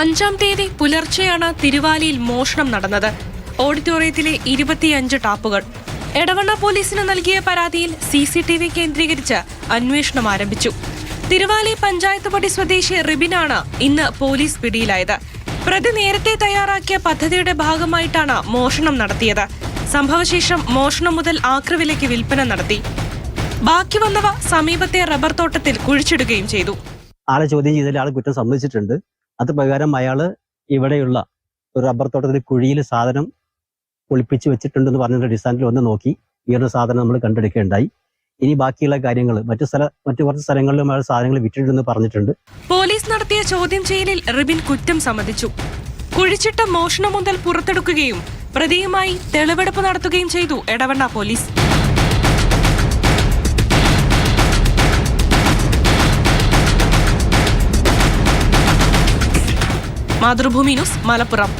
അഞ്ചാം തീയതി പുലർച്ചെയാണ് തിരുവാലിയിൽ മോഷണം നടന്നത്. ഓഡിറ്റോറിയത്തിലെ ഇരുപത്തിയഞ്ച് ടാപ്പുകൾ. എടവണ്ണ പോലീസിന് നൽകിയ പരാതിയിൽ സി സി ടി വി കേന്ദ്രീകരിച്ച് അന്വേഷണം ആരംഭിച്ചു. തിരുവാലി പഞ്ചായത്ത് പടി സ്വദേശി റിബിനാണ് ഇന്ന് പോലീസ് പിടിയിലായത്. പ്രതി നേരത്തെ തയ്യാറാക്കിയ പദ്ധതിയുടെ ഭാഗമായിട്ടാണ് മോഷണം നടത്തിയത്. സംഭവശേഷം മോഷണം മുതൽ ആക്രവിലേക്ക് വിൽപ്പന നടത്തി. ബാക്കി വന്നവ സമീപത്തെ റബ്ബർ തോട്ടത്തിൽ കുഴിച്ചിടുകയും ചെയ്തു. ആളെ ചോദ്യം ചെയ്തതിൽ ആൾ കുറ്റം സമ്മതിച്ചിട്ടുണ്ട്. അത് പ്രകാരം അയാൾ ഇവിടെയുള്ള ഒരു റബ്ബർ തോട്ടത്തിൽ കുഴിയിൽ സാധനം ഒളിപ്പിച്ച് വെച്ചിട്ടുണ്ടെന്ന് പറഞ്ഞിട്ട് അടിസ്ഥാനത്തിൽ വന്ന് നോക്കി. ഈ ഒരു സാധനം നമ്മൾ കണ്ടെടുക്കുകയുണ്ടായി ഇനി ബാക്കിയുള്ള കാര്യങ്ങൾ മറ്റു സ്ഥല മറ്റു കുറച്ച് സ്ഥലങ്ങളിലും അയാൾ സാധനങ്ങൾ വിറ്റിട്ടുണ്ടെന്ന് പറഞ്ഞിട്ടുണ്ട്. പോലീസ് നടത്തിയ ചോദ്യം ചെയ്യലിൽ റിബിൻ കുറ്റം സമ്മതിച്ചു. കുഴിച്ചിട്ട മോഷണം മുതൽ പുറത്തെടുക്കുകയും പ്രതിയുമായി തെളിവെടുപ്പ് നടത്തുകയും ചെയ്തു എടവണ്ണ പോലീസ്. മാതൃഭൂമി ന്യൂസ് മലപ്പുറം.